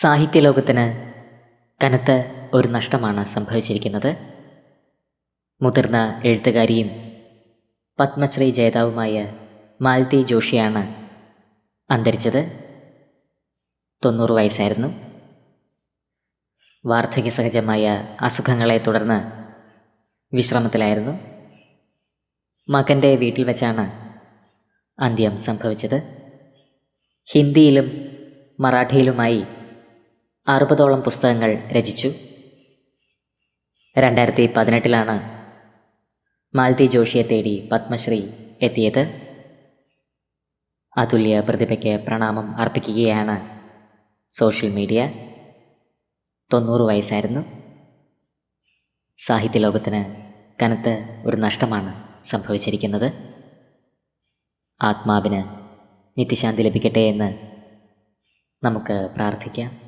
സാഹിത്യലോകത്തിന് കനത്ത ഒരു നഷ്ടമാണ് സംഭവിച്ചിരിക്കുന്നത്. മുതിർന്ന എഴുത്തുകാരിയും പത്മശ്രീ ജേതാവുമായ മാൽതി ജോഷിയാണ് അന്തരിച്ചത്. തൊണ്ണൂറ് വയസ്സായിരുന്നു. വാർദ്ധക്യ സഹജമായ അസുഖങ്ങളെ തുടർന്ന് വിശ്രമത്തിലായിരുന്നു. മകന്റെ വീട്ടിൽ വെച്ചാണ് അന്ത്യം സംഭവിച്ചത്. ഹിന്ദിയിലും മറാഠിയിലുമായി അറുപതോളം പുസ്തകങ്ങൾ രചിച്ചു. രണ്ടായിരത്തി പതിനെട്ടിലാണ് മാലതി ജോഷിയെ തേടി പത്മശ്രീ എത്തിയത്. അതുല്യ പ്രതിഭയ്ക്ക് പ്രണാമം അർപ്പിക്കുകയാണ് സോഷ്യൽ മീഡിയ. തൊണ്ണൂറ് വയസ്സായിരുന്നു. സാഹിത്യലോകത്തിന് കനത്ത ഒരു നഷ്ടമാണ് സംഭവിച്ചിരിക്കുന്നത്. ആത്മാവിന് നിത്യശാന്തി ലഭിക്കട്ടെ എന്ന് നമുക്ക് പ്രാർത്ഥിക്കാം.